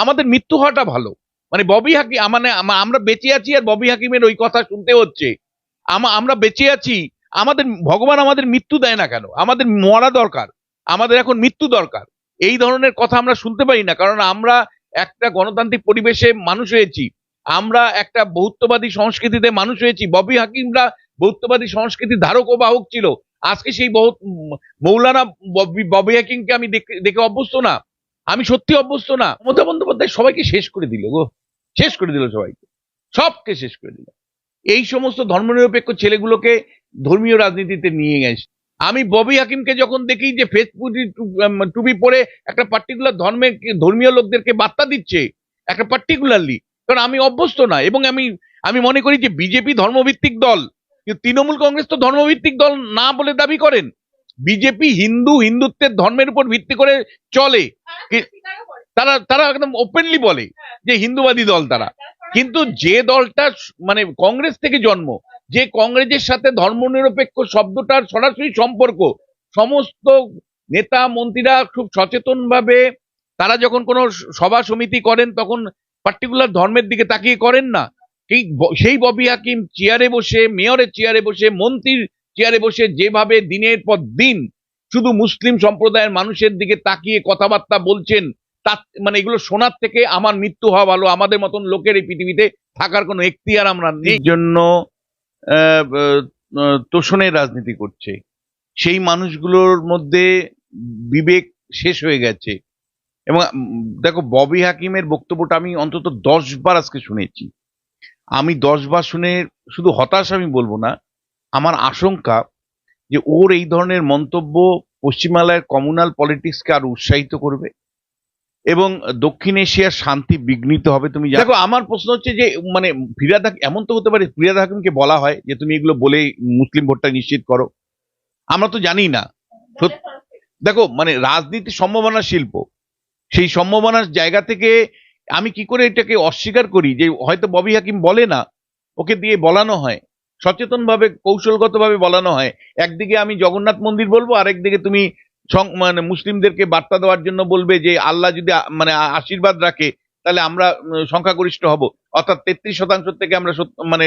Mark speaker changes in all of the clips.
Speaker 1: আমাদের মৃত্যু হওয়াটা ভালো। মানে ববি হাকিম মানে আমরা বেঁচে আছি আর ববি হাকিমের ওই কথা শুনতে হচ্ছে। আমা- আমরা বেঁচে আছি, আমাদের, ভগবান আমাদের মৃত্যু দেয় না কেন? আমাদের মরা দরকার। আমাদের এখন মৃত্যু দরকার। এই ধরনের কথা আমরা শুনতে পারি না, কারণ আমরা একটা গণতান্ত্রিক পরিবেশে মানুষ হয়েছি। আমরা একটা বহুত্ববাদী সংস্কৃতিতে মানুষ হয়েছি। ববি হাকিমরা বহুত্ববাদী সংস্কৃতির ধারক ও বাহক ছিল। আজকে সেই মৌলানা ববি হাকিমকে আমি দেখে অভ্যস্ত না। আমি সত্যি অভ্যস্ত না। মমতা বন্দ্যোপাধ্যায় সবাইকে শেষ করে দিল গো। শেষ করে দিল সবাইকে। সবকে শেষ করে দিল। এই সমস্ত ধর্মনিরপেক্ষ ছেলেগুলোকে ধর্মীয় রাজনীতিতে নিয়ে গেছে। আমি ববি হাকিমকে যখন দেখি যে ফেসবুক টুপি পরে একটা পার্টিকুলার ধর্মের ধর্মীয় লোকদেরকে বার্তা দিচ্ছে, একটা পার্টিকুলারলি কারণ আমি অভ্যস্ত না এবং আমি আমি মনে করি যে বিজেপি ধর্মভিত্তিক দল। তৃণমূল কংগ্রেস তো ধর্মভিত্তিক দল না বলে দাবি করেন। বিজেপি হিন্দু হিন্দুত্বের ধর্মের উপর ভিত্তি করে চলে। তারা তারা একদম ওপেনলি বলে যে হিন্দুবাদী দল তারা। কিন্তু যে দলটা মানে কংগ্রেস থেকে জন্ম যে কংগ্রেসের সাথে ধর্মনিরপেক্ষ শব্দটার সরাসরি সম্পর্ক সমস্ত নেতা মন্ত্রীরা খুব সচেতন ভাবে তারা যখন কোনো সভা সমিতি করেন তখন পার্টিকুলার ধর্মের দিকে তাকিয়ে করেন না। সেই ববি হাকিম চেয়ারে বসে মেয়রের চেয়ারে বসে মন্ত্রীর চেয়ারে বসে যেভাবে দিনের পর দিন শুধু মুসলিম সম্প্রদায়ের মানুষের দিকে তাকিয়ে কথাবার্তা বলছেন, তার মানে এগুলো শোনার থেকে আমার মৃত্যু হওয়া ভালো। আমাদের মতন লোকের এই পৃথিবীতে থাকার কোনো এখতিয়ার আমরা নেই। জন্য তোষণের রাজনীতি করছে। সেই মানুষগুলোর মধ্যে বিবেক শেষ হয়ে গেছে। এবং দেখো, ববি হাকিমের বক্তব্যটা আমি অন্তত দশ বার আজকে শুনেছি। আমি দশ বার শুনে শুধু হতাশ আমি বলব না আমার আশঙ্কা যে ওর এই ধরনের মন্তব্য পশ্চিমবাংলার কমিউনাল পলিটিক্সকে আরও উৎসাহিত করবে এবং দক্ষিণ এশিয়ার শান্তি বিঘ্নিত হবে তুমি দেখো, আমার প্রশ্ন হচ্ছে যে মানে ফিরাদ এমন তো হতে পারে ফিরাদ হাকিমকে বলা হয় যে, তুমি এগুলো বলে মুসলিম ভোটটা নিশ্চিত করো। আমরা তো জানি না। দেখো মানে রাজনীতি সম্ভাবনা শিল্প। সেই সম্ভাবনার জায়গা থেকে আমি কি করে এটাকে অস্বীকার করি? যে, হয়তো ববি হাকিম বলে না, ওকে দিয়ে বলানো হয়। সচেতনভাবে, কৌশলগতভাবে বলানো হয়। একদিকে আমি জগন্নাথ মন্দির বলব, আরেকদিকে তুমি মানে মুসলিমদেরকে বার্তা দেওয়ার জন্য বলবে যে, আল্লাহ যদি মানে আশীর্বাদ রাখে, তাহলে আমরা সংখ্যাগরিষ্ঠ হব। অর্থাৎ তেত্রিশ শতাংশ থেকে আমরা মানে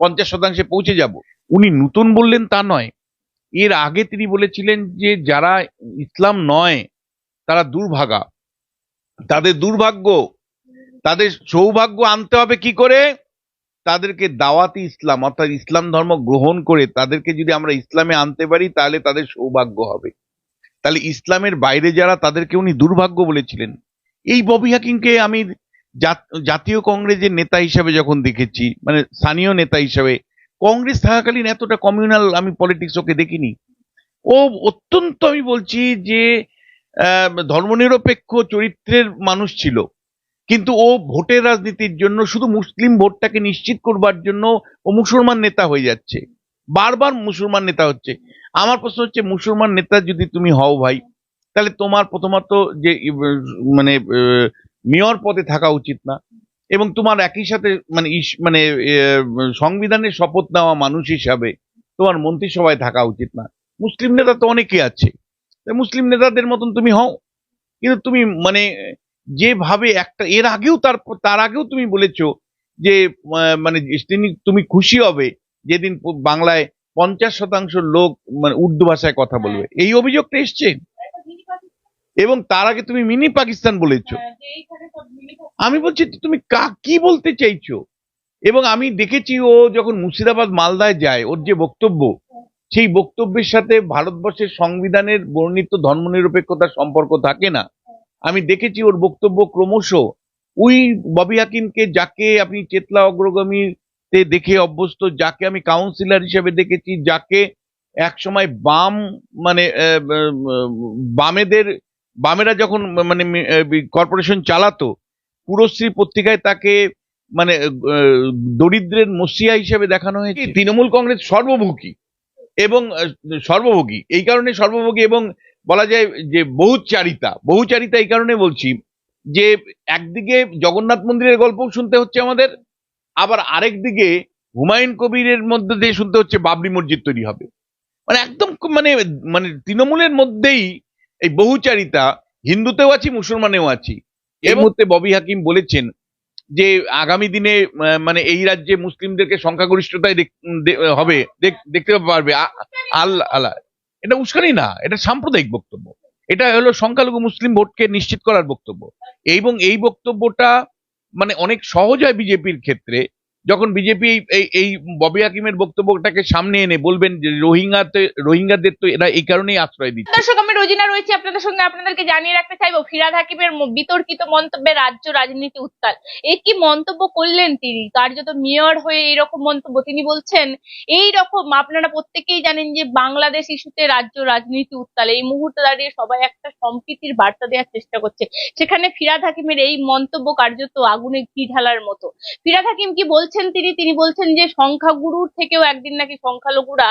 Speaker 1: পঞ্চাশ শতাংশে পৌঁছে যাব। উনি নতুন বললেন তা নয়। এর আগে তিনি বলেছিলেন যে, যারা ইসলাম নয়, তারা দুর্ভাগা। তাদের দুর্ভাগ্য, তাদের সৌভাগ্য আনতে হবে কি করে? তাদেরকে দাওয়াতি ইসলাম, অর্থাৎ ইসলাম ধর্ম গ্রহণ করে তাদেরকে যদি আমরা ইসলামে আনতে পারি, তাহলে তাদের সৌভাগ্য হবে। তাহলে ইসলামের বাইরে যারা, তাদেরকে উনি দুর্ভাগ্য বলেছিলেন। এই ববি হাকিমকে আমি জাত- জাতীয় কংগ্রেসের নেতা হিসাবে যখন দেখেছি মানে স্থানীয় নেতা হিসাবে, কংগ্রেস থাকাকালীন এতটা কমিউনাল আমি পলিটিক্স ওকে দেখিনি। ও অত্যন্ত, আমি বলছি যে ধর্মনিরপেক্ষ চরিত্রের মানুষ ছিল। কিন্তু ও ভোটের রাজনীতির জন্য শুধু মুসলিম ভোটটাকে নিশ্চিত করবার জন্য ও মুসলমান নেতা হয়ে যাচ্ছে। বারবার মুসলমান নেতা হচ্ছে। আমার প্রশ্ন হচ্ছে, মুসলমান নেতা যদি তুমি হও ভাই, তাহলে তোমার প্রথমত যে মানে মেয়র পদে থাকা উচিত না। এবং তোমার একই সাথে মানে মানে সংবিধানের শপথ নেওয়া মানুষ হিসাবে তোমার মন্ত্রিসভায় থাকা উচিত না। মুসলিম নেতা তো অনেকে আছে। মুসলিম নেতাদের মতন তুমি হও। কিন্তু তুমি মানে যেভাবে একটা এর আগেও তার তার আগেও তুমি বলেছ যে মানে তিনি তুমি খুশি হবে যেদিন বাংলায় পঞ্চাশ শতাংশ লোক মানে উর্দু ভাষায় কথা বলবে। এই অভিযোগটা এসছে। এবং তার আগে তুমি মিনি পাকিস্তান বলেছ। আমি বলছি তুমি কা- কি বলতে চাইছো? এবং আমি দেখেছি ও যখন মুর্শিদাবাদ মালদায় যায় ওর যে বক্তব্য সেই বক্তব্যের সাথে ভারতবর্ষের সংবিধানের বর্ণিত ধর্মনিরপেক্ষতার সম্পর্ক থাকে না। আমি দেখেছি ওর বক্তব্য ক্রমশ ওই ববি হাকিমকে যাকে আপনি চেতলা অগ্রগামীতে দেখে অভ্যস্ত, যাকে আমি কাউন্সিলর হিসেবে দেখেছি, যাকে একসময় বাম মানে বামেদের, বামেরা যখন মানে কর্পোরেশন চালাতো পুরশ্রী পত্রিকায় তাকে মানে দরিদ্রের মসিয়া হিসেবে দেখানো হয়েছে। তৃণমূল কংগ্রেস সর্বভোগী এবং সর্বভোগী। এই কারণে সর্বভোগী এবং বলা যায় যে বহুচারিতা বহুচারিতা এই কারণে বলছি যে একদিকে জগন্নাথ মন্দিরের গল্পও শুনতে হচ্ছে আমাদের আবার আরেক দিকে হুমায়ুন কবিরের মধ্যে দিয়ে শুনতে হচ্ছে বাবরি মসজিদ তৈরি হবে। মানে একদম মানে মানে তৃণমূলের মধ্যেই এই বহুচারিতা হিন্দুতেও আছি মুসলমানেও আছি। এই মুহূর্তে ববি হাকিম বলেছেন যে আগামী দিনে মানে এই রাজ্যে মুসলিমদেরকে সংখ্যাগরিষ্ঠতায় হবে দেখ- দেখতে পারবে আল্লাহ আল্লাহ। এটা উস্কানি না, এটা সাম্প্রদায়িক বক্তব্য। এটা হলো সংখ্যালঘু মুসলিম ভোটকে নিশ্চিত করার বক্তব্য। এবং এই বক্তব্যটা মানে অনেক সহজ হয় বিজেপির ক্ষেত্রে যখন বিজেপি এই এই ববি হাকিমের বক্তব্যটাকে সামনে এনে বলবেন যে রোহিঙ্গাতে, রোহিঙ্গাদের তো এরা এই কারণেই আশ্রয় দিচ্ছে।
Speaker 2: দর্শক, আমি রোজিনা রয়েছে আপনাদের সঙ্গে। আপনাদেরকে জানিয়ে রাখতে চাইব, ফিরাদ হাকিমের বিতর্কিত মন্তব্যে রাজ্য রাজনীতি উত্তাল। এই কি মন্তব্য করলেন তিনি? কার্যত মেয়র হয়ে এইরকম মন্তব্য তিনি বলছেন, এই রকম আপনারা প্রত্যেকেই জানেন যে বাংলাদেশ ইস্যুতে রাজ্য রাজনীতি উত্তাল। এই মুহূর্তে দাঁড়িয়ে সবাই একটা সম্প্রীতির বার্তা দেওয়ার চেষ্টা করছে। সেখানে ফিরাদ হাকিমের এই মন্তব্য কার্যত আগুনে ঘি ঢালার মতো। ফিরাদ হাকিম কি বলছেন তিনি তিনি বলছেন যে সংখ্যাগুরুর থেকেও একদিন নাকি সংখ্যালঘুরা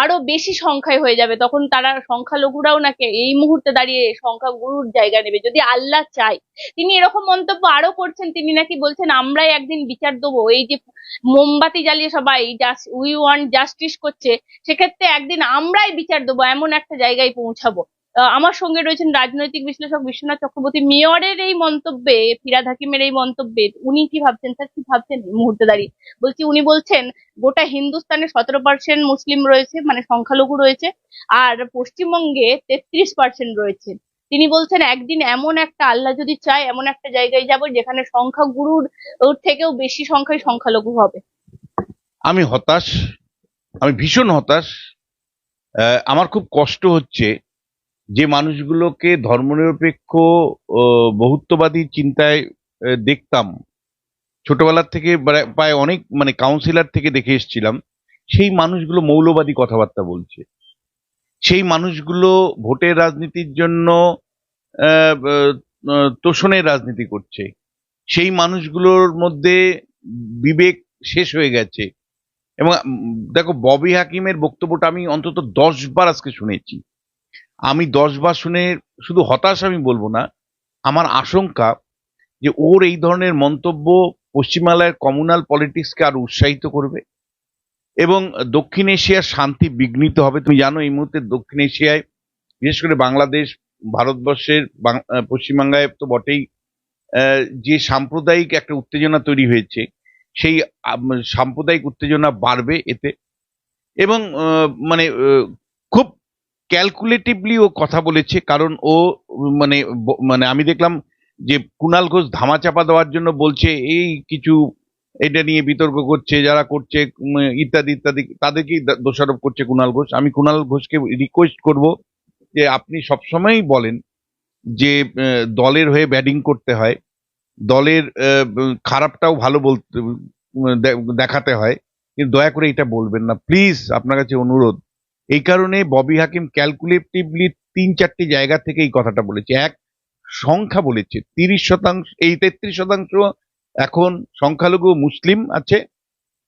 Speaker 2: আরও বেশি সংখ্যায় হয়ে যাবে। তখন তারা সংখ্যালঘুরাও নাকি এই মুহূর্তে দাঁড়িয়ে সংখ্যাগুরুর জায়গা নেবে। যদি আল্লাহ চায়। তিনি এরকম মন্তব্য আরও করছেন, তিনি নাকি বলছেন, আমরাই একদিন বিচার দেবো। এই যে মোমবাতি জ্বালিয়ে সবাই উই ওয়ান্ট জাস্টিস করছে। সেক্ষেত্রে একদিন আমরাই বিচার দেবো, এমন একটা জায়গায় পৌঁছাবো। আমার সঙ্গে রয়েছেন রাজনৈতিক বিশ্লেষক বিশ্বনাথ চক্রবর্তী। মেয়রের এই মন্তব্যে ফিরাদ হাকিমের এই মন্তব্যে উনি কি ভাবছেন? স্যার, কি ভাবছেন মুহূর্তে দাঁড়িয়ে? বলছি, উনি বলছেন, গোটা হিন্দুস্তানে সতেরো পার্সেন্ট মুসলিম রয়েছে মানে সংখ্যালঘু রয়েছে, আর পশ্চিমবঙ্গে তেত্রিশ পার্সেন্ট রয়েছে। তিনি বলছেন, একদিন এমন একটা আল্লাহ যদি চায়, এমন একটা জায়গায় যাব যেখানে সংখ্যাগুরুর ওর থেকেও বেশি সংখ্যায় সংখ্যালঘু হবে।
Speaker 1: আমি হতাশ, আমি ভীষণ হতাশ। আমার খুব কষ্ট হচ্ছে যে মানুষগুলোকে ধর্মনিরপেক্ষ বহুত্ববাদী চিন্তায় দেখতাম। ছোটবেলার থেকে প্রায়- অনেক মানে কাউন্সিলর থেকে দেখে এসেছিলাম, সেই মানুষগুলো মৌলবাদী কথাবার্তা বলছে। সেই মানুষগুলো ভোটের রাজনীতির জন্য তোষণের রাজনীতি করছে। সেই মানুষগুলোর মধ্যে বিবেক শেষ হয়ে গেছে। এবং দেখো, ববি হাকিমের বক্তব্যটা আমি অন্তত দশ বার আজকে শুনেছি। আমি দশ বার শুনে শুধু হতাশ আমি বলব না, আমার আশঙ্কা যে ওর এই ধরনের মন্তব্য পশ্চিমবাংলার কমিউনাল পলিটিক্সকে আরও উৎসাহিত করবে এবং দক্ষিণ এশিয়ার শান্তি বিঘ্নিত হবে। তুমি জানো এই মুহূর্তে দক্ষিণ এশিয়ায়, বিশেষ করে বাংলাদেশ, ভারতবর্ষের পশ্চিমবাংলায় তো বটেই যে সাম্প্রদায়িক একটা উত্তেজনা তৈরি হয়েছে, সেই সাম্প্রদায়িক উত্তেজনা বাড়বে এতে এবং মানে ক্যালকুলেটিভলি ও কথা বলেছে, কারণ ও মানে মানে আমি দেখলাম যে কুণাল ঘোষ ধামাচাপা দেওয়ার জন্য বলছে, এই কিছু এটা নিয়ে বিতর্ক করছে, যারা করছে ইত্যাদি ইত্যাদি তাদেরকেই দোষারোপ করছে কুণাল ঘোষ। আমি কুণাল ঘোষকে রিকোয়েস্ট করব যে আপনি সবসময়ই বলেন যে দলের হয়ে ব্যাটিং করতে হয়, দলের খারাপটাও ভালো বলতে দেখাতে হয়, কিন্তু দয়া করে এটা বলবেন না। প্লিজ আপনার কাছে অনুরোধ এই কারণে ববি হাকিম ক্যালকুলেটিভলি তিন চারটি জায়গা থেকে এই কথাটা বলেছে। এক, সংখ্যা বলেছে, তিরিশ শতাংশ, এই তেত্রিশ শতাংশ এখন সংখ্যালঘু মুসলিম আছে,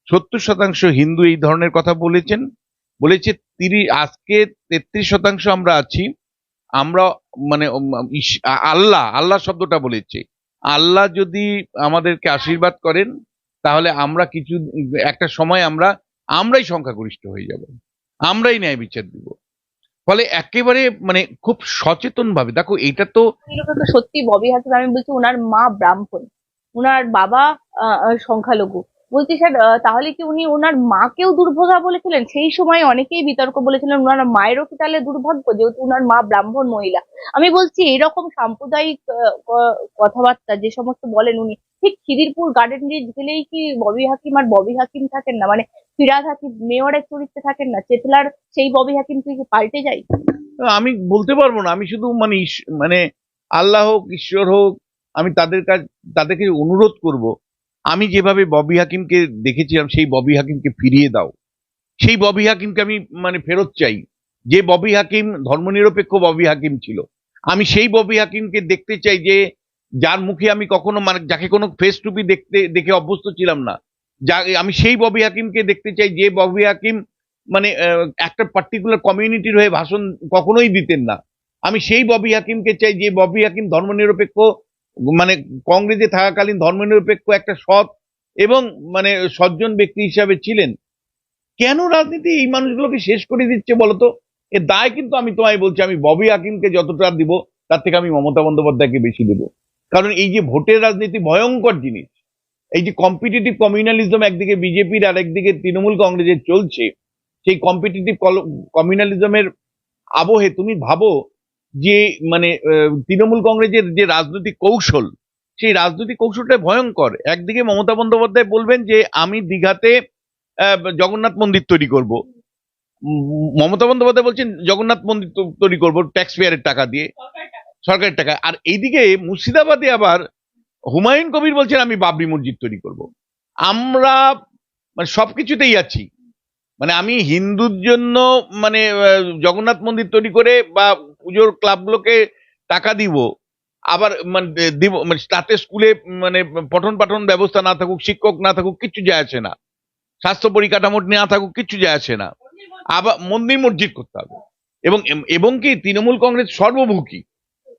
Speaker 1: সত্তর শতাংশ হিন্দু এই ধরনের কথা বলেছেন, বলেছে তিরিশ আজকে তেত্রিশ শতাংশ আমরা আছি, আমরা মানে আল্লাহ আল্লাহ শব্দটা বলেছে, আল্লাহ যদি আমাদেরকে আশীর্বাদ করেন, তাহলে আমরা কিছু, একটা সময় আমরা, আমরাই সংখ্যাগরিষ্ঠ হয়ে যাব। আমরাই ন্যায় বিচার দিব। ফলে একেবারে মানে খুব সচেতন ভাবে দেখো এটা তো
Speaker 2: সত্যি ববি হাকিম আমি বলছি ওনার মা ব্রাহ্মণ ওনার বাবা সংখ্যালঘু। বলছি স্যার তাহলে কি উনি ওনার মাকেও দুর্ভাগা বলেছিলেন? সেই সময় অনেকেই বিতর্ক বলেছিলেন ওনার মায়েরও কি তাহলে দুর্ভাগ্য যেহেতু ওনার মা ব্রাহ্মণ মহিলা? আমি বলছি এরকম সাম্প্রদায়িক কথাবার্তা যে সমস্ত বলেন উনি, ঠিক খিদিরপুর গার্ডেন গেলেই কি ববি হাকিম আর ববি হাকিম থাকেন না? মানে ফিরাদ হাকিম মেয়রের চরিত্রে থাকেন না, চেতলার সেই ববি হাকিম তুই কি পাল্টে যায়
Speaker 1: আমি বলতে পারব না, আমি শুধু মানে মানে আল্লাহ হোক, ঈশ্বর হোক, আমি তাদের কাছ তাদেরকে অনুরোধ করব, আমি যেভাবে ববি হাকিমকে দেখেছিলাম, সেই ববি হাকিমকে ফিরিয়ে দাও। সেই ববি হাকিমকে আমি মানে ফেরত চাই। যে ববি হাকিম, ধর্মনিরপেক্ষ ববি হাকিম ছিল। আমি সেই ববি হাকিমকে দেখতে চাই যে, যার মুখে আমি কখনো মানে যাকে কোনো ফেস টুপি দেখতে, দেখে অভ্যস্ত ছিলাম না। যা, আমি সেই ববি হাকিমকে দেখতে চাই, যে ববি হাকিম মানে একটা পার্টিকুলার কমিউনিটির হয়ে ভাষণ কখনোই দিতেন না। আমি সেই ববি হাকিমকে চাই, যে ববি হাকিম ধর্মনিরপেক্ষ মানে কংগ্রেসে থাকাকালীন ধর্মনিরপেক্ষ একটা সৎ এবং মানে সজ্জন ব্যক্তি হিসাবে ছিলেন। কেন রাজনীতি এই মানুষগুলোকে শেষ করে দিচ্ছে বলতো? এর দায় কিন্তু আমি তোমায় বলছি, আমি ববি হাকিমকে যতটা দিব, তার থেকে আমি মমতা বন্দ্যোপাধ্যায়কে বেশি দেবো। কারণ এই যে ভোটের রাজনীতি ভয়ঙ্কর জিনিস এই যে কম্পিটিটিভ কমিউনালিজম একদিকে বিজেপির আর একদিকে তৃণমূল কংগ্রেসের চলছে, সেই কম্পিটিটিভ কমিউনালিজমের আবহে তুমি ভাবো যে মানে তৃণমূল কংগ্রেসের যে রাজনৈতিক কৌশল, সেই রাজনৈতিক কৌশলটা ভয়ঙ্কর। একদিকে মমতা বন্দ্যোপাধ্যায় বলবেন যে, আমি দীঘাতে জগন্নাথ মন্দির তৈরি করব। মমতা বন্দ্যোপাধ্যায় বলছেন, জগন্নাথ মন্দির তৈরি করব ট্যাক্স পেয়ারের টাকা দিয়ে, সরকারের টাকা। আর এইদিকে মুর্শিদাবাদে আবার হুমায়ুন কবির বলছেন, আমি বাবরি মসজিদ তৈরি করব। আমরা মানে সবকিছুতেই আছি। মানে আমি হিন্দুর জন্য মানে জগন্নাথ মন্দির তৈরি করে বা পুজোর ক্লাবগুলোকে টাকা দিব, আবার মানে দিব মানে তাতে স্কুলে মানে পঠন পাঠন ব্যবস্থা না থাকুক, শিক্ষক না থাকুক, কিচ্ছু যায় আসে না। স্বাস্থ্য পরিকাঠামো না থাকুক, কিচ্ছু যায় আসে না। আবার মন্দির মসজিদ করতে হবে। এবং এবং কি তৃণমূল কংগ্রেস সর্বমুখী।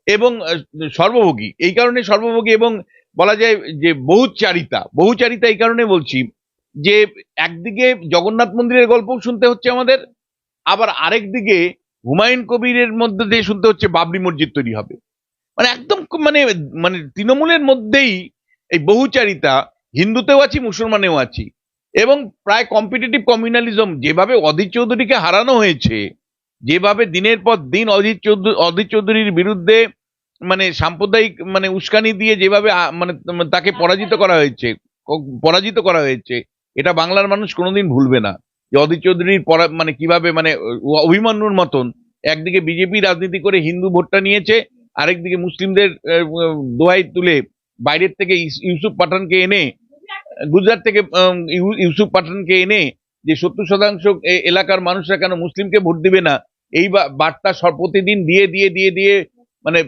Speaker 1: এবং সর্বভোগী। এই কারণে সর্বভোগী এবং বলা যায় যে বহুচারিতা বহুচারিতা এই কারণে বলছি যে একদিকে জগন্নাথ মন্দিরের গল্প শুনতে হচ্ছে আমাদের, আবার আরেক দিকে হুমায়ুন কবিরের মধ্যে দিয়ে শুনতে হচ্ছে বাবরি মসজিদ তৈরি হবে। মানে একদম মানে মানে তৃণমূলের মধ্যেই এই বহুচারিতা, হিন্দুতেও আছি, মুসলমানেও আছি। এবং প্রায় কম্পিটিটিভ কমিউনালিজম যেভাবে অধীর চৌধুরীকে হারানো হয়েছে যেভাবে দিনের পর দিন অজিত চৌধুরী অধীর চৌধুরীর বিরুদ্ধে মানে সাম্প্রদায়িক মানে উস্কানি দিয়ে যেভাবে মানে তাকে পরাজিত করা হয়েছে পরাজিত করা হয়েছে এটা বাংলার মানুষ কোনোদিন ভুলবে না। যে অধীর চৌধুরীর মানে কীভাবে মানে অভিমন্যুর মতন একদিকে বিজেপি রাজনীতি করে হিন্দু ভোটটা নিয়েছে আরেকদিকে মুসলিমদের দোহাই তুলে বাইরের থেকে ইউসুফ পাঠানকে এনে গুজরাট থেকে ইউ- ইউসুফ পাঠানকে এনে যে সত্তর শতাংশ এলাকার মানুষরা কেন মুসলিমকে ভোট দিবে না এই বার্তা প্রতিদিন দিয়ে দিয়ে দিয়ে দিয়ে মানে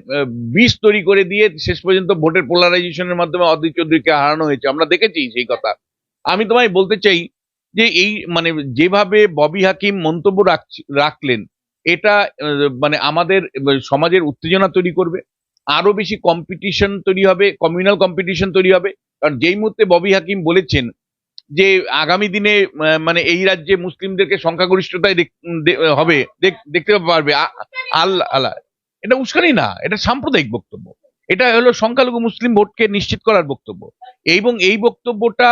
Speaker 1: বিষ তৈরি করে দিয়ে শেষ পর্যন্ত ভোটের পোলারাইজেশনের মাধ্যমে অধীর চৌধুরীকে হারানো হয়েছে। আমরা দেখেছি সেই কথা। আমি তোমায় বলতে চাই যে এই মানে যেভাবে ববি হাকিম মন্তব্য রাখলেন, এটা মানে আমাদের সমাজের উত্তেজনা তৈরি করবে। আরও বেশি কম্পিটিশন তৈরি হবে কমিউনাল কম্পিটিশন তৈরি হবে। কারণ যেই মুহূর্তে ববি হাকিম বলেছেন যে আগামী দিনে মানে এই রাজ্যে মুসলিমদেরকে সংখ্যাগরিষ্ঠতায় হবে দেখতে পারবে। আল্লাহ আল্লাহ এটা উস্কানি না, এটা সাম্প্রদায়িক বক্তব্য। এটা হলো সংখ্যালঘু মুসলিম ভোটকে নিশ্চিত করার বক্তব্য। এবং এই বক্তব্যটা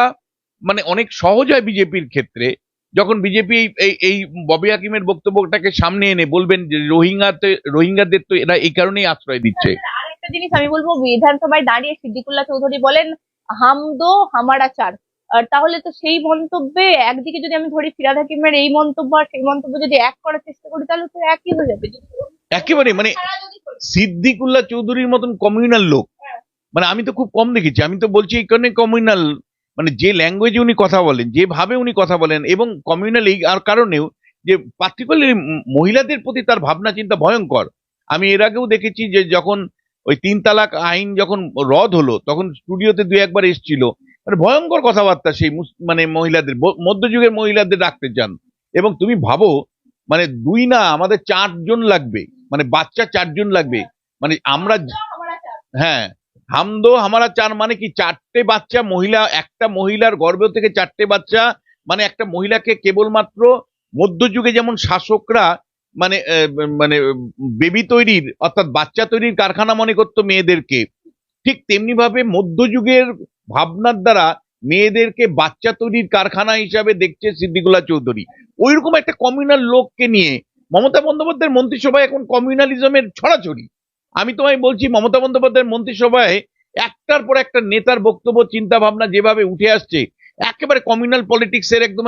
Speaker 1: মানে অনেক সহজ হয় বিজেপির ক্ষেত্রে, যখন বিজেপি এই এই ববি হাকিমের বক্তব্যটাকে সামনে এনে বলবেন যে রোহিঙ্গাতে, রোহিঙ্গাদের তো এরা এই কারণেই আশ্রয় দিচ্ছে।
Speaker 2: আরেকটা জিনিস আমি বলব, বিধানসভায় দাঁড়িয়ে সিদ্দিকুল্লাহ চৌধুরী বলেন হাম দো হামারা চার আর তাহলে তো সেই মন্তব্যে একদিকে যদি আমি ধরি ফিরাদ হাকিমের এই মন্তব্য আর সেই মন্তব্য যদি এক করার চেষ্টা করি তাহলে তো একই হয়ে যাবে।
Speaker 1: একেবারে মানে সিদ্দিকুল্লাহ চৌধুরীর মতন কমিউনাল লোক। মানে আমি তো খুব কম দেখেছি। আমি তো বলছি এই কারণে কমিউনাল মানে যে ল্যাঙ্গুয়েজে উনি কথা বলেন যেভাবে উনি কথা বলেন এবং কমিউনাল এই আর কারণেও যে পার্টিকুলারলি মহিলাদের প্রতি তার ভাবনা চিন্তা ভয়ঙ্কর। আমি এর আগেও দেখেছি যে যখন ওই তিন তালাক আইন যখন রদ হলো তখন স্টুডিওতে দুই একবার এসেছিল। মানে ভয়ঙ্কর কথাবার্তা সেই মানে মহিলাদের মধ্যযুগের মহিলাদের রাখতে চান। এবং তুমি ভাবো মানে দুই না, আমাদের চারজন লাগবে। মানে বাচ্চা চারজন লাগবে। মানে আমরা হ্যাঁ হামদো হামারা চার মানে কি চারটে বাচ্চা মহিলা, একটা মহিলার গর্ভ থেকে চারটে বাচ্চা মানে একটা মহিলাকে কেবলমাত্র মধ্যযুগে যেমন শাসকরা মানে মানে বেবি তৈরির, অর্থাৎ বাচ্চা তৈরির কারখানা মনে করতো মেয়েদেরকে, ঠিক তেমনি ভাবে মধ্যযুগের ভাবনার দ্বারা মেয়েদেরকে বাচ্চা তৈরির কারখানা হিসাবে দেখছে সিদ্দিকুল্লাহ চৌধুরী। ওইরকম একটা কমিউনাল লোককে নিয়ে মমতা বন্দ্যোপাধ্যায়ের মন্ত্রিসভায় এখন কমিউনালিজমের ছড়াছড়ি। আমি তোমায় বলছি, মমতা বন্দ্যোপাধ্যায়ের মন্ত্রিসভায় একটার পর একটা নেতার বক্তব্য চিন্তা ভাবনা যেভাবে উঠে আসছে, একেবারে কমিউনাল পলিটিক্সের একদম